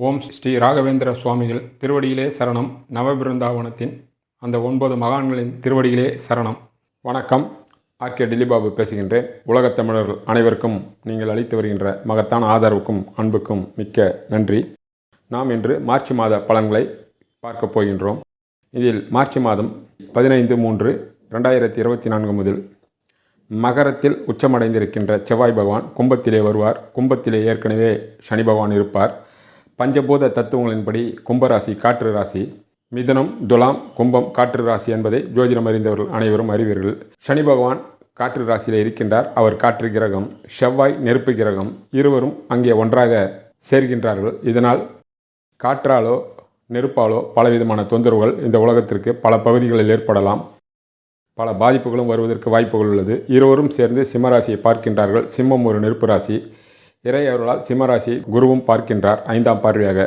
ஓம் ஸ்ரீ ராகவேந்திர சுவாமிகள் திருவடியிலே சரணம். நவபிருந்தாவனத்தின் அந்த ஒன்பது மகான்களின் திருவடியிலே சரணம். வணக்கம். ஆர்கே டில்லிபாபு பேசுகின்றேன். உலகத் தமிழர்கள் அனைவருக்கும் நீங்கள் அளித்து வருகின்ற மகத்தான ஆதரவுக்கும் அன்புக்கும் மிக்க நன்றி. நாம் இன்று மார்ச் மாத பலன்களை பார்க்கப் போகின்றோம். இதில் மார்ச் மாதம் பதினைந்து மூன்று ரெண்டாயிரத்தி இருபத்தி நான்கு முதல் மகரத்தில் உச்சமடைந்திருக்கின்ற செவ்வாய் பகவான் கும்பத்திலே வருவார். கும்பத்திலே ஏற்கனவே சனி பகவான் இருப்பார். பஞ்சபூத தத்துவங்களின்படி கும்பராசி காற்று ராசி. மிதனம் துலாம் கும்பம் காற்று ராசி என்பதை ஜோதிடம் அறிந்தவர்கள் அனைவரும் அறிவீர்கள். சனி பகவான் காற்று ராசியில் இருக்கின்றார். அவர் காற்று கிரகம் செவ்வாய் நெருப்பு கிரகம் இருவரும் அங்கே ஒன்றாக சேர்கின்றார்கள். இதனால் காற்றாலோ நெருப்பாலோ பலவிதமான தொந்தரவுகள் இந்த உலகத்திற்கு பல பகுதிகளில் ஏற்படலாம். பல பாதிப்புகளும் வருவதற்கு வாய்ப்புகள் உள்ளது. இருவரும் சேர்ந்து சிம்மராசியை பார்க்கின்றார்கள். சிம்மம் ஒரு நெருப்பு ராசி. இறை அவர்களால் சிம்மராசி குருவும் பார்க்கின்றார் ஐந்தாம் பார்வையாக.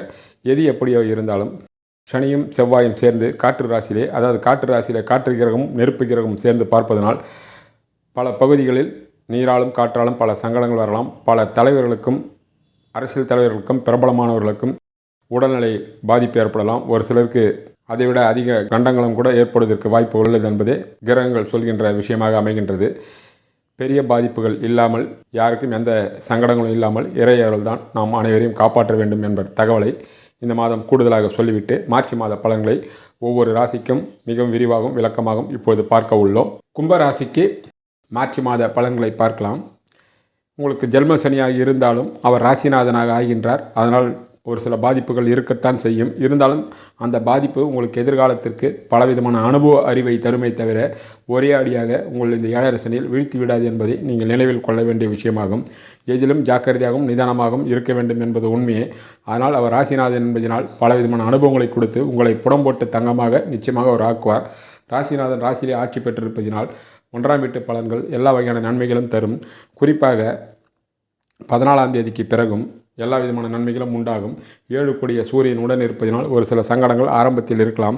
எது எப்படியோ இருந்தாலும் சனியும் செவ்வாயும் சேர்ந்து காற்று ராசியிலே அதாவது காற்று ராசியிலே காற்று கிரகமும் நெருப்பு கிரகமும் சேர்ந்து பார்ப்பதனால் பல பகுதிகளில் நீராலும் காற்றாலும் பல சங்கடங்கள் வரலாம். பல தலைவர்களுக்கும் அரசியல் தலைவர்களுக்கும் பிரபலமானவர்களுக்கும் உடல்நிலை பாதிப்பு ஏற்படலாம். ஒரு சிலருக்கு அதைவிட அதிக கண்டங்களும் கூட ஏற்படுவதற்கு வாய்ப்பு உள்ளது என்பதே கிரகங்கள் சொல்கின்ற விஷயமாக அமைகின்றது. பெரிய பாதிப்புகள் இல்லாமல் யாருக்கும் எந்த சங்கடங்களும் இல்லாமல் இறையவர்கள் தான் நாம் அனைவரையும் காப்பாற்ற வேண்டும் என்ற தகவலை இந்த மாதம் கூடுதலாக சொல்லிவிட்டு மார்ச் மாத பலன்களை ஒவ்வொரு ராசிக்கும் மிகவும் விரிவாகவும் விளக்கமாகவும் இப்பொழுது பார்க்க உள்ளோம். கும்ப ராசிக்கு மார்ச் மாத பலன்களை பார்க்கலாம். உங்களுக்கு ஜென்ம சனியாக இருந்தாலும் அவர் ராசிநாதனாக ஆகின்றார். அதனால் ஒரு சில பாதிப்புகள் இருக்கத்தான் செய்யும். இருந்தாலும் அந்த பாதிப்பு உங்களுக்கு எதிர்காலத்திற்கு பலவிதமான அனுபவ அறிவை தருமை தவிர ஒரே அடியாக உங்கள் இந்த ஏழரசனில் வீழ்த்தி விடாது என்பதை நீங்கள் நினைவில் கொள்ள வேண்டிய விஷயமாகும். எதிலும் ஜாக்கிரதையாகவும் நிதானமாகவும் இருக்க வேண்டும் என்பது உண்மையே. ஆனால் அவர் ராசிநாதன் என்பதனால் பலவிதமான அனுபவங்களை கொடுத்து உங்களை புடம்போட்டு தங்கமாக நிச்சயமாக அவர் ஆக்குவார். ராசிநாதன் ராசியிலே ஆட்சி பெற்றிருப்பதினால் ஒன்றாம் வீட்டு பலன்கள் எல்லா வகையான நன்மைகளும் தரும். குறிப்பாக பதினாலாம் தேதிக்கு பிறகும் எல்லா விதமான நன்மைகளும் உண்டாகும். ஏழு கூடிய சூரியன் உடன் இருப்பதினால் ஒரு சில சங்கடங்கள் ஆரம்பத்தில் இருக்கலாம்.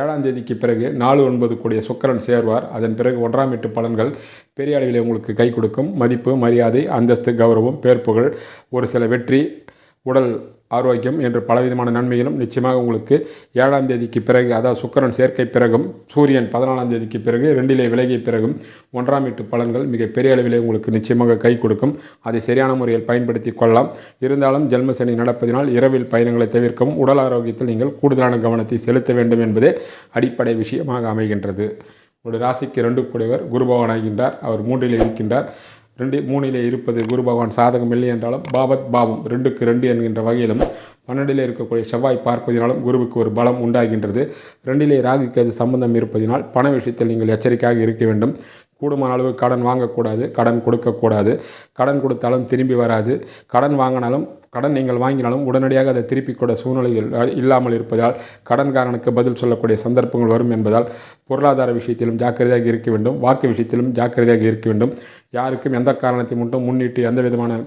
ஏழாம் தேதிக்கு பிறகு நாலு ஒன்பது கூடிய சுக்கரன் சேர்வார். அதன் பிறகு ஒன்றாம் எட்டு பலன்கள் பெரிய அளவில் உங்களுக்கு கை கொடுக்கும். மதிப்பு மரியாதை அந்தஸ்து கௌரவம் பேர்ப்புகள் ஒரு சில வெற்றி உடல் ஆரோக்கியம் என்று பலவிதமான நன்மைகளும் நிச்சயமாக உங்களுக்கு ஏழாம் தேதிக்கு பிறகு அதாவது சுக்கரன் சேர்க்கை பிறகும் சூரியன் பதினாலாம் தேதிக்கு பிறகு ரெண்டிலே விலகிய பிறகும் ஒன்றாம் வீட்டு பலன்கள் மிக பெரிய அளவிலே உங்களுக்கு நிச்சயமாக கை கொடுக்கும். அதை சரியான முறையில் பயன்படுத்தி கொள்ளலாம். இருந்தாலும் ஜென்ம சனி நடப்பதினால் இரவில் பயணங்களை தவிர்க்கவும் உடல் ஆரோக்கியத்தில் நீங்கள் கூடுதலான கவனத்தை செலுத்த வேண்டும் என்பதே அடிப்படை விஷயமாக அமைகின்றது. ஒரு ராசிக்கு ரெண்டு கூடியவர் குருபவனாகின்றார் அவர் மூன்றில் இருக்கின்றார். ரெண்டு மூணிலே இருப்பது குரு பகவான் சாதகம் இல்லை என்றாலும் பாவத் பாவம் ரெண்டுக்கு ரெண்டு என்கின்ற வகையிலும் பன்னெண்டிலே இருக்கக்கூடிய செவ்வாய் பார்ப்பதினாலும் குருவுக்கு ஒரு பலம் உண்டாகின்றது. ரெண்டிலே ராகுக்கு அது சம்பந்தம் இருப்பதினால் பண விஷயத்தில் நீங்கள் எச்சரிக்கையாக இருக்க வேண்டும். கூடுமான அளவு கடன் வாங்கக்கூடாது கடன் கொடுக்கக்கூடாது. கடன் கொடுத்தாலும் திரும்பி வராது. கடன் வாங்கினாலும் கடன் நீங்கள் வாங்கினாலும் உடனடியாக அதை திருப்பிக் கூட சூழ்நிலைகள் இல்லாமல் இருப்பதால் கடன்காரனுக்கு பதில் சொல்லக்கூடிய சந்தர்ப்பங்கள் வரும் என்பதால் பொருளாதார விஷயத்திலும் ஜாக்கிரதையாக இருக்க வேண்டும். வாக்கு விஷயத்திலும் ஜாக்கிரதையாக இருக்க வேண்டும். யாருக்கும் எந்த காரணத்தை மட்டும் முன்னிட்டு எந்த விதமான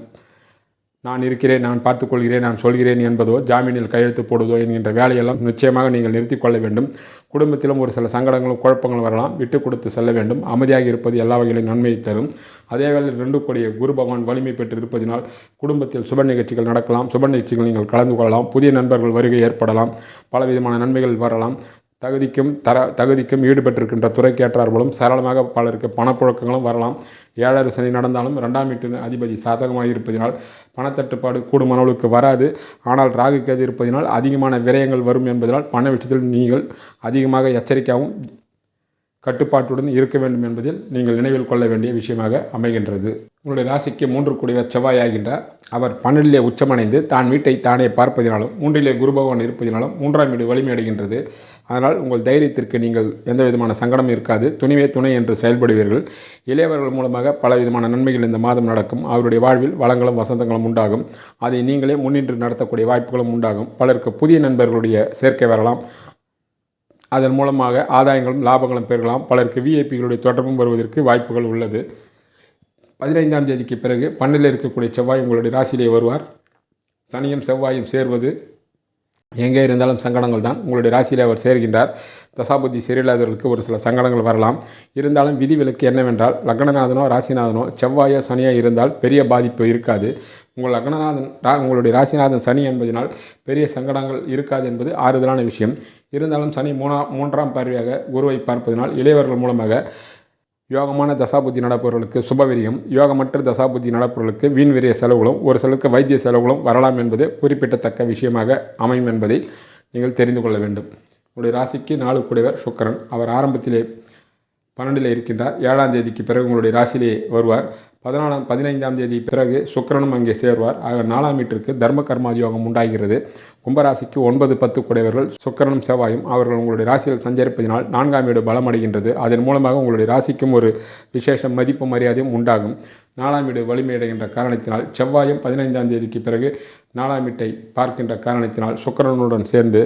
நான் இருக்கிறேன் நான் பார்த்துக்கொள்கிறேன் நான் சொல்கிறேன் என்பதோ ஜாமீனில் கையெழுத்து போடுவதோ என்கின்ற வேலையெல்லாம் நிச்சயமாக நீங்கள் நிறுத்தி கொள்ள வேண்டும். குடும்பத்திலும் ஒரு சில சங்கடங்களும் குழப்பங்களும் வரலாம். விட்டு கொடுத்து செல்ல வேண்டும். அமைதியாக இருப்பது எல்லா வகையிலும் நன்மையை தரும். அதே வேளையில் ரெண்டு கோடிய குரு பகவான் வலிமை பெற்று இருப்பதினால் குடும்பத்தில் சுப நிகழ்ச்சிகள் நடக்கலாம். சுப நிகழ்ச்சிகள் நீங்கள் கலந்து கொள்ளலாம். புதிய நண்பர்கள் வருகை ஏற்படலாம். பலவிதமான நன்மைகள் வரலாம். தகுதிக்கும் தர தகுதிக்கும் ஈடுபட்டிருக்கின்ற துறைக்கேற்றார் மூலம் சரளமாக பலருக்கு பணப்புழக்கங்களும் வரலாம். ஏழரை சனி நடந்தாலும் ரெண்டாம் வீட்டு அதிபதி சாதகமாக இருப்பதினால் பணத்தட்டுப்பாடு கூடுமானவளுக்கு வராது. ஆனால் ராகு கேது இருப்பதினால் அதிகமான விரயங்கள் வரும் என்பதனால் பண விஷயத்தில் நீங்கள் அதிகமாக எச்சரிக்கையாகவும் கட்டுப்பாட்டுடன் இருக்க வேண்டும் என்பதில் நீங்கள் நினைவில் கொள்ள வேண்டிய விஷயமாக அமைகின்றது. உங்களுடைய ராசிக்கு மூன்று கூடிய செவ்வாய் ஆகின்றார் அவர் பன்னெண்டிலே உச்சமடைந்து தான் வீட்டை தானே பார்ப்பதினாலும் மூன்றிலே குரு பகவான் இருப்பதினாலும் மூன்றாம் வீடு வலிமையடைகின்றது அதனால் உங்கள் தைரியத்திற்கு நீங்கள் எந்த விதமான சங்கடம் இருக்காது. துணிவே துணை என்று செயல்படுவீர்கள். இளையவர்கள் மூலமாக பல விதமான நன்மைகள் இந்த மாதம் நடக்கும். அவருடைய வாழ்வில் வளங்களும் வசந்தங்களும் உண்டாகும். அதை நீங்களே முன்னின்று நடத்தக்கூடிய வாய்ப்புகளும் உண்டாகும். பலருக்கு புதிய நண்பர்களுடைய சேர்க்கை வரலாம். அதன் மூலமாக ஆதாயங்களும் லாபங்களும் பெறலாம் பலருக்கு விஐபிகளுடைய தொடர்பும் வருவதற்கு வாய்ப்புகள் உள்ளது. பதினைந்தாம் தேதிக்கு பிறகு பன்னில் இருக்கக்கூடிய செவ்வாய் உங்களுடைய ராசியிலே வருவார். சனியும் செவ்வாயும் சேர்வது எங்கே இருந்தாலும் சங்கடங்கள் தான். உங்களுடைய ராசியில் அவர் சேர்கின்றார். தசாபுத்தி சரியில்லாதவர்களுக்கு ஒரு சில சங்கடங்கள் வரலாம். இருந்தாலும் விதிவிலக்கு என்னவென்றால் லக்னநாதனோ ராசிநாதனோ செவ்வாயோ சனியோ இருந்தால் பெரிய பாதிப்பு இருக்காது. உங்கள் லக்னநாதன் ரா உங்களுடைய ராசிநாதன் சனி என்பதனால் பெரிய சங்கடங்கள் இருக்காது என்பது ஆறுதலான விஷயம். இருந்தாலும் சனி மூணா மூன்றாம் பார்வையாக குருவை பார்ப்பதனால் இளையவர்கள் மூலமாக யோகமான தசாபுத்தி நடப்பவர்களுக்கு சுபவிரியம் யோகமற்ற தசாபுத்தி நடப்பவர்களுக்கு வீண் விரிய செலவுகளும் ஒரு சிலருக்கு வைத்திய செலவுகளும் வரலாம் என்பது குறிப்பிடத்தக்க விஷயமாக அமையும் என்பதை நீங்கள் தெரிந்து கொள்ள வேண்டும். உங்களுடைய ராசிக்கு நாலு கூடியவர் சுக்கரன். அவர் ஆரம்பத்திலே பன்னெண்டில் இருக்கின்றார். ஏழாம் தேதிக்கு பிறகு உங்களுடைய ராசியிலே வருவார். பதினாலாம் பதினைந்தாம் தேதி பிறகு சுக்கரனும் அங்கே சேர்வார். ஆக நாலாம் வீட்டிற்கு தர்ம கர்மாதியோகம் உண்டாகிறது. கும்பராசிக்கு ஒன்பது பத்து குடையவர்கள் சுக்கரனும் செவ்வாயும். அவர்கள் உங்களுடைய ராசியில் சஞ்சரிப்பதினால் நான்காம் வீடு பலமடைகின்றது. அதன் மூலமாக உங்களுடைய ராசிக்கும் ஒரு விசேஷ மதிப்பு மரியாதையும் உண்டாகும். நாலாம் வீடு வலிமையடைகின்ற காரணத்தினால் செவ்வாயும் பதினைந்தாம் தேதிக்கு பிறகு நாலாம் வீட்டை பார்க்கின்ற காரணத்தினால் சுக்கரனுடன் சேர்ந்து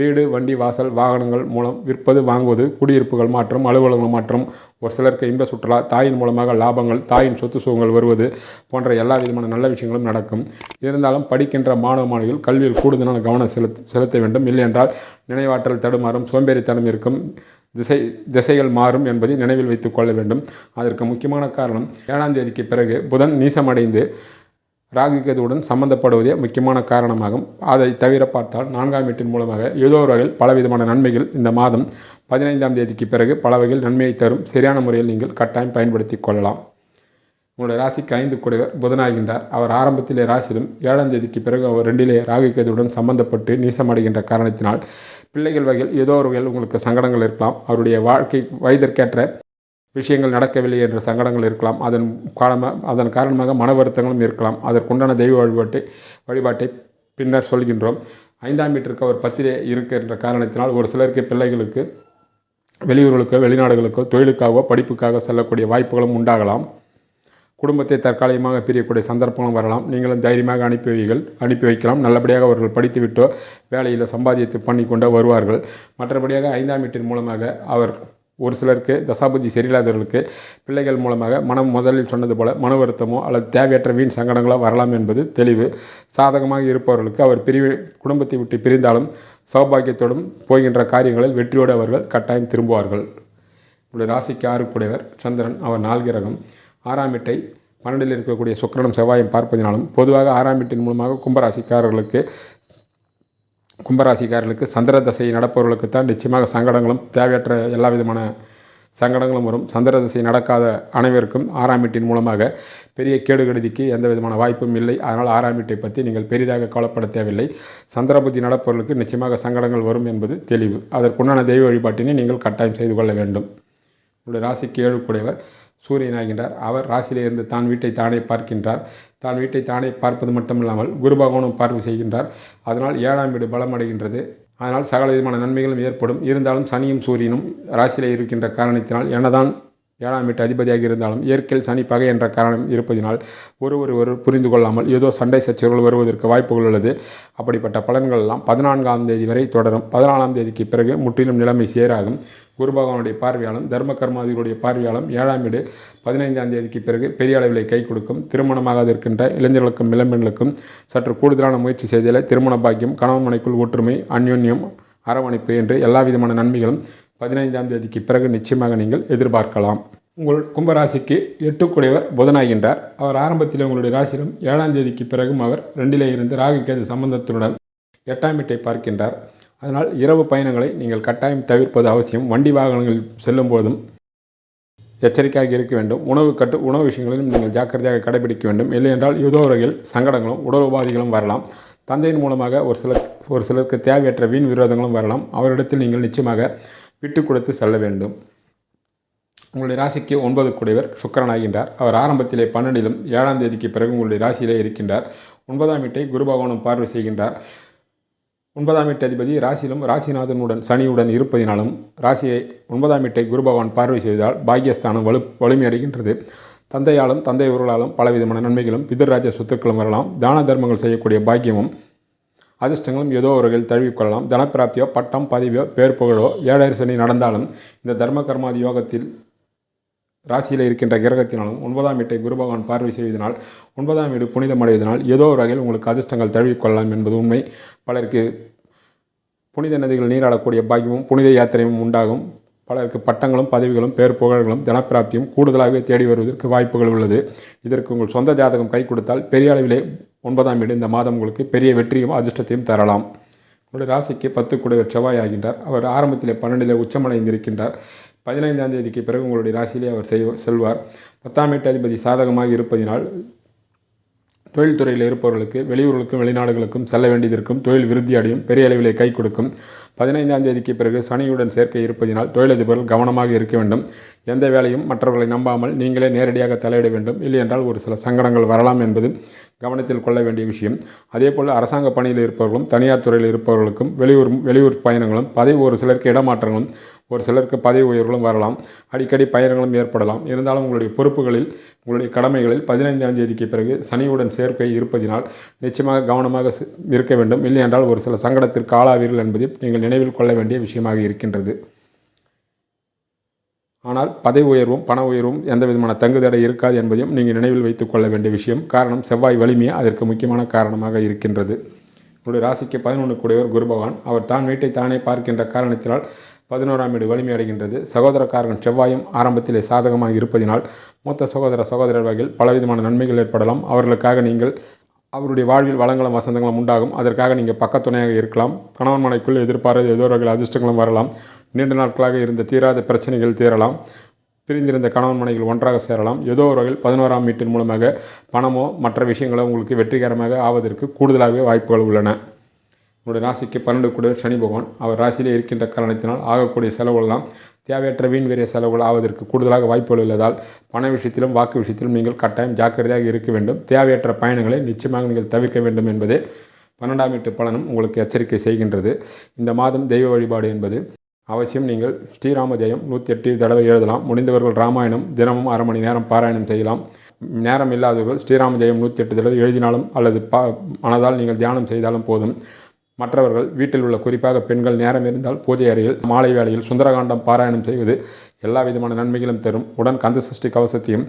வீடு வண்டி வாசல் வாகனங்கள் மூலம் விற்பது வாங்குவது குடியிருப்புகள் மாற்றம் அலுவலகங்கள் மாற்றம் ஒரு சிலருக்கு இன்ப சுற்றுலா தாயின் மூலமாக லாபங்கள் தாயின் சொத்து சுகங்கள் வருவது போன்ற எல்லா விதமான நல்ல விஷயங்களும் நடக்கும். இருந்தாலும் படிக்கின்ற மாணவ மாணவிகள் கல்வியில் கூடுதலான கவனம் செலுத்த செலுத்த வேண்டும். இல்லையென்றால் நினைவாற்றல் தடுமாறும் சோம்பேறித்தனம் இருக்கும் திசை திசைகள் மாறும் என்பதை நினைவில் வைத்துக் கொள்ள வேண்டும். அதற்கு முக்கியமான காரணம் ஏழாம் தேதிக்கு பிறகு புதன் நீசமடைந்து ராகு கேதுவுடன் சம்பந்தப்படுவதே முக்கியமான காரணமாகும். அதை தவிர பார்த்தால் நான்காம் வீட்டின் மூலமாக ஏதோ ஒரு வகையில் பலவிதமான நன்மைகள் இந்த மாதம் பதினைந்தாம் தேதிக்கு பிறகு பல வகையில் நன்மையை தரும் சரியான முறையில் நீங்கள் கட்டாயம் பயன்படுத்தி கொள்ளலாம். உங்களுடைய ராசிக்கு ஐந்து கூடவர் புதனாகின்றார். அவர் ஆரம்பத்திலே ராசியிலும் ஏழாம் தேதிக்கு பிறகு அவர் ரெண்டிலே ராகு கேதுவுடன் சம்பந்தப்பட்டு நீசமடைகின்ற காரணத்தினால் பிள்ளைகள் வகையில் ஏதோ ஒரு வகையில் உங்களுக்கு சங்கடங்கள் இருக்கலாம். அவருடைய வாழ்க்கை வயதிற்கேற்ற விஷயங்கள் நடக்கவில்லை என்ற சங்கடங்கள் இருக்கலாம். அதன் காலமாக அதன் காரணமாக மன வருத்தங்களும் இருக்கலாம். அதற்குண்டான தெய்வ வழிபாட்டை வழிபாட்டை பின்னர் சொல்கின்றோம். ஐந்தாம் வீட்டிற்கு அவர் பத்திலே இருக்கின்ற காரணத்தினால் ஒரு சிலருக்கு பிள்ளைகளுக்கு வெளியூர்களுக்கோ வெளிநாடுகளுக்கோ தொழிலுக்காகவோ படிப்புக்காக செல்லக்கூடிய வாய்ப்புகளும் உண்டாகலாம். குடும்பத்தை தற்காலிகமாக பிரியக்கூடிய சந்தர்ப்பங்களும் வரலாம். நீங்களும் தைரியமாக அனுப்பி வைகள் அனுப்பி வைக்கலாம். நல்லபடியாக அவர்கள் படித்துவிட்டோ வேலையில் சம்பாதித்து பண்ணி கொண்டோ வருவார்கள். மற்றபடியாக ஐந்தாம் வீட்டின் மூலமாக அவர் ஒரு சிலருக்கு தசாபுத்தி சரியில்லாதவர்களுக்கு பிள்ளைகள் மூலமாக மனம் முதலில் சொன்னது போல மன வருத்தமோ அல்லது தேவையற்ற வீண் சங்கடங்களோ வரலாம் என்பது தெளிவு. சாதகமாக இருப்பவர்களுக்கு அவர் பிரிவு குடும்பத்தை விட்டு பிரிந்தாலும் சௌபாகியத்தோடும் போகின்ற காரியங்களில் வெற்றியோடு அவர்கள் கட்டாயம் திரும்புவார்கள். உங்களுடைய ராசிக்கு ஆறுக்குடையவர் சந்திரன். அவர் நால்கிரகம். ஆறாம் வீட்டை பன்னெண்டில் இருக்கக்கூடிய சுக்கரனும் செவ்வாயும் பார்ப்பதினாலும் பொதுவாக ஆறாம் வீட்டின் மூலமாக கும்பராசிக்காரர்களுக்கு கும்பராசிக்காரர்களுக்கு சந்திர தசை நடப்பவர்களுக்கு தான் நிச்சயமாக சங்கடங்களும் தேவையற்ற எல்லா விதமான சங்கடங்களும் வரும். சந்திர தசை நடக்காத அனைவருக்கும் ஆறாம் வீட்டின் மூலமாக பெரிய கேடுகெடுதிக்கு எந்த விதமான வாய்ப்பும் இல்லை. அதனால் ஆறாம் வீட்டை பற்றி நீங்கள் பெரிதாக கவலைப்பட தேவையில்லை. சந்திரபுத்தி நடப்பவர்களுக்கு நிச்சயமாக சங்கடங்கள் வரும் என்பது தெளிவு. அதற்குண்டான தெய்வ வழிபாட்டினை நீங்கள் கட்டாயம் செய்து கொள்ள வேண்டும். உங்களுடைய ராசிக்கு ஏழுக்குடையவர் சூரியன் ஆகின்றார். அவர் ராசியிலிருந்து தான் வீட்டை தானே பார்க்கின்றார். தான் வீட்டை தானே பார்ப்பது மட்டுமில்லாமல் குரு பகவானும் பார்வை செய்கின்றார். அதனால் ஏழாம் வீடு பலமடைகின்றது அதனால் சகல விதமான நன்மைகளும் ஏற்படும். இருந்தாலும் சனியும் சூரியனும் ராசியில் இருக்கின்ற காரணத்தினால் என்னதான் ஏழாம் வீட்டு அதிபதியாக இருந்தாலும் இயற்கையில் சனி பகை என்ற காரணம் இருப்பதினால் ஒருவர் ஒரு புரிந்து கொள்ளாமல் ஏதோ சண்டை சச்சரவுகள் வருவதற்கு வாய்ப்புகள் உள்ளது. அப்படிப்பட்ட பலன்கள் எல்லாம் பதினான்காம் தேதி வரை தொடரும். பதினாலாம் தேதிக்கு பிறகு முற்றிலும் நிலைமை சேராகும். குரு பகவானுடைய பார்வையாலும் தர்ம கர்மாதிகளுடைய பார்வையாலும் ஏழாம் வீடு பதினைந்தாம் தேதிக்கு பிறகு பெரிய அளவில் கை கொடுக்கும் திருமணமாகாது இருக்கின்ற இளைஞர்களுக்கும் இளம்பெண்களுக்கும் சற்று கூடுதலான முயற்சி செய்தல திருமண பாக்கியம் கணவன் மனைக்குள் ஒற்றுமை அந்யோன்யம் அரவணைப்பு என்று எல்லா விதமான நன்மைகளும் பதினைந்தாம் தேதிக்கு பிறகு நிச்சயமாக நீங்கள் எதிர்பார்க்கலாம். உங்கள் கும்பராசிக்கு எட்டுக்குடையவர் புதனாகின்றார். அவர் ஆரம்பத்தில் உங்களுடைய ராசியிலும் ஏழாம் தேதிக்கு பிறகும் அவர் ரெண்டிலே இருந்து ராகு கேது சம்பந்தத்துடன் எட்டாம் வீட்டை பார்க்கின்றார். அதனால் இரவு பயணங்களை நீங்கள் கட்டாயம் தவிர்ப்பது அவசியம். வண்டி வாகனங்கள் செல்லும் போதும் எச்சரிக்கையாக இருக்க வேண்டும். உணவு கட்டு உணவு விஷயங்களிலும் நீங்கள் ஜாக்கிரதையாக கடைபிடிக்க வேண்டும். இல்லையென்றால் ஏதோ வகையில் சங்கடங்களும் உடல் உபாதைகளும் வரலாம். தந்தையின் மூலமாக ஒரு சிலர் ஒரு சிலருக்கு தேவையற்ற வீண் விரோதங்களும் வரலாம். அவரிடத்தில் நீங்கள் நிச்சயமாக விட்டு கொடுத்து செல்ல வேண்டும். உங்களுடைய ராசிக்கு ஒன்பது கூடியவர் சுக்கரனாகின்றார் அவர் ஆரம்பத்திலே பன்னெண்டிலும் ஏழாம் தேதிக்கு பிறகு உங்களுடைய ராசியிலே இருக்கின்றார். ஒன்பதாம் வீட்டை குரு பகவானும் பார்வை செய்கின்றார். ஒன்பதாம் வீட்டு அதிபதி ராசியிலும் ராசிநாதனுடன் சனியுடன் இருப்பதினாலும் ராசியை ஒன்பதாம் வீட்டை குரு பகவான் பார்வை செய்தால் பாக்கியஸ்தானம் வலு வலிமையடைகின்றது. தந்தையாலும் தந்தை பலவிதமான நன்மைகளும் பிதர்ராஜ சொத்துக்களும் வரலாம். தான தர்மங்கள் செய்யக்கூடிய பாக்கியமும் அதிர்ஷ்டங்களும் ஏதோ ஒரு தழுவிக்கொள்ளலாம் தனப்பிராப்தியோ பட்டம் பதவியோ பேர் புகழோ ஏழரை சனி நடந்தாலும் இந்த தர்ம கர்மாதி யோகத்தில் ராசியில் இருக்கின்ற கிரகத்தினாலும் ஒன்பதாம் வீட்டை குரு பகவான் பார்வை செய்வதனால் ஒன்பதாம் வீடு புனிதமடைவதனால் ஏதோ ஒரு வகையில் உங்களுக்கு அதிர்ஷ்டங்கள் தழுவிக்கொள்ளலாம் என்பது உண்மை. பலருக்கு புனித நதிகள் நீராடக்கூடிய பாக்கியமும் புனித யாத்திரையும் உண்டாகும். பலருக்கு பட்டங்களும் பதவிகளும் பேர் புகழ்களும் தனப்பிராப்தியும் கூடுதலாகவே தேடி வருவதற்கு வாய்ப்புகள் உள்ளது. இதற்கு உங்கள் சொந்த ஜாதகம் கை கொடுத்தால் பெரிய அளவிலே ஒன்பதாம் வீடு இந்த மாதம் உங்களுக்கு பெரிய வெற்றியும் அதிர்ஷ்டத்தையும் தரலாம். உங்களுடைய ராசிக்கு பத்து கூடவர் செவ்வாய் ஆகின்றார். அவர் ஆரம்பத்தில் பன்னெண்டிலே உச்சமடைந்திருக்கின்றார். பதினைந்தாம் தேதிக்கு பிறகு உங்களுடைய ராசியிலே அவர் செய் செல்வார். பத்தாம் எட்டு அதிபதி சாதகமாக இருப்பதினால் தொழில்துறையில் இருப்பவர்களுக்கு வெளியூர்களுக்கும் வெளிநாடுகளுக்கும் செல்ல வேண்டியதற்கும் தொழில் விருத்தி அடையும் பெரிய அளவிலே கை கொடுக்கும். பதினைந்தாம் தேதிக்கு பிறகு சனியுடன் சேர்க்கை இருப்பதினால் தொழிலதிபர்கள் கவனமாக இருக்க வேண்டும். எந்த வேலையும் மற்றவர்களை நம்பாமல் நீங்களே நேரடியாக தலையிட வேண்டும். இல்லையென்றால் ஒரு சில சங்கடங்கள் வரலாம் என்பது கவனத்தில் கொள்ள வேண்டிய விஷயம். அதேபோல் அரசாங்க பணியில் இருப்பவர்களும் தனியார் துறையில் இருப்பவர்களுக்கும் வெளியூர் வெளியூர் பயணங்களும் பதவி ஒரு சிலருக்கு இடமாற்றங்களும் ஒரு சிலருக்கு பதவி உயர்வுகளும் வரலாம். அடிக்கடி பயணங்களும் ஏற்படலாம். இருந்தாலும் உங்களுடைய பொறுப்புகளில் உங்களுடைய கடமைகளில் பதினைந்தாம் தேதிக்கு பிறகு சனியுடன் சேர்க்கை இருப்பதினால் நிச்சயமாக கவனமாக இருக்க வேண்டும். இல்லையென்றால் ஒரு சில சங்கடத்திற்கு ஆளாவீர்கள் என்பதை நீங்கள் நினைவில் கொள்ள வேண்டிய விஷயமாக இருக்கின்றது. ஆனால் பதவி உயர்வும் பண உயர்வும் எந்த விதமான தங்குதடை இருக்காது என்பதையும் நீங்கள் நினைவில் வைத்துக் கொள்ள வேண்டிய விஷயம். காரணம் செவ்வாய் வலிமையே அதற்கு முக்கியமான காரணமாக இருக்கின்றது. உங்களுடைய ராசிக்கு பதினொன்று கூடியவர் குரு பகவான். அவர் தான் வீட்டை தானே பார்க்கின்ற காரணத்தினால் பதினோராம் வீடு வலிமை அடைகின்றது. சகோதரக்காரன் செவ்வாயும் ஆரம்பத்திலே சாதகமாக இருப்பதினால் மூத்த சகோதர சகோதரர் வகையில் பலவிதமான நன்மைகள் ஏற்படலாம். அவர்களுக்காக நீங்கள் அவருடைய வாழ்வில் வளங்களும் வசந்தங்களும் உண்டாகும். அதற்காக நீங்கள் பக்கத்துணையாக இருக்கலாம். கணவன் மனைக்குள் எதிர்பாராத ஏதோ வகையில் அதிர்ஷ்டங்களும் வரலாம். நீண்ட நாட்களாக இருந்த தீராத பிரச்சனைகள் தீரலாம். பிரிந்திருந்த கணவன் மனைகள் ஒன்றாக சேரலாம். ஏதோ ஒரு வகையில் பதினோராம் வீட்டின் மூலமாக பணமோ மற்ற விஷயங்களோ உங்களுக்கு வெற்றிகரமாக ஆவதற்கு கூடுதலாகவே வாய்ப்புகள் உள்ளன. உங்களுடைய ராசிக்கு பன்னெண்டு கூட சனி பகவான். அவர் ராசியிலே இருக்கின்ற காரணத்தினால் ஆகக்கூடிய செலவுகளெல்லாம் தேவையற்ற வீண் வேறிய செலவுகள் ஆவதற்கு கூடுதலாக வாய்ப்புகள் உள்ளதால் பண விஷயத்திலும் வாக்கு விஷயத்திலும் நீங்கள் கட்டாயம் ஜாக்கிரதையாக இருக்க வேண்டும். தேவையற்ற பயணங்களை நிச்சயமாக நீங்கள் தவிர்க்க வேண்டும் என்பதே பன்னெண்டாம் வீட்டு பலனும் உங்களுக்கு எச்சரிக்கை செய்கின்றது. இந்த மாதம் தெய்வ வழிபாடு என்பது அவசியம் நீங்கள் ஸ்ரீராம ஜெயம் நூற்றி எட்டு தடவை எழுதலாம். முடிந்தவர்கள் ராமாயணம் தினமும் அரை மணி நேரம் பாராயணம் செய்யலாம். நேரம் இல்லாதவர்கள் ஸ்ரீராம ஜெயம் நூற்றி எட்டு தடவை எழுதினாலும் அல்லது பா மனதால் நீங்கள் தியானம் செய்தாலும் போதும். மற்றவர்கள் வீட்டில் உள்ள குறிப்பாக பெண்கள் நேரம் இருந்தால் பூஜை அறையில் மாலை வேளையில் சுந்தரகாண்டம் பாராயணம் செய்வது எல்லா விதமான நன்மைகளும் தரும். உடன் கந்த சஷ்டி கவசத்தையும்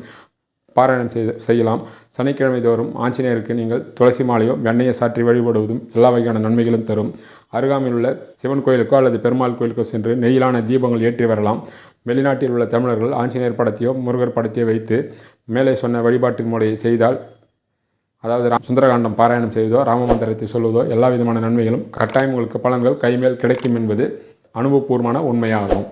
பாராயணம் செய்து செய்யலாம். சனிக்கிழமை தோறும் ஆஞ்சநேயருக்கு நீங்கள் துளசி மாலையோ வெண்ணையை சாற்றி வழிபடுவதும் எல்லா வகையான நன்மைகளும் தரும். அருகாமையில் உள்ள சிவன் கோயிலுக்கோ அல்லது பெருமாள் கோயிலுக்கோ சென்று நெய்யிலான தீபங்கள் ஏற்றி வரலாம். வெளிநாட்டில் உள்ள தமிழர்கள் ஆஞ்சநேயர் படத்தையோ முருகர் படத்தையோ வைத்து மேலே சொன்ன வழிபாட்டின் முறையை செய்தால் அதாவது சுந்தரகாண்டம் பாராயணம் செய்வதோ ராம மந்திரத்தை சொல்வதோ எல்லா விதமான நன்மைகளும் கட்டாயம் உங்களுக்கு பலன்கள் கைமேல் கிடைக்கும் என்பது அனுபவபூர்வமான உண்மையாகும்.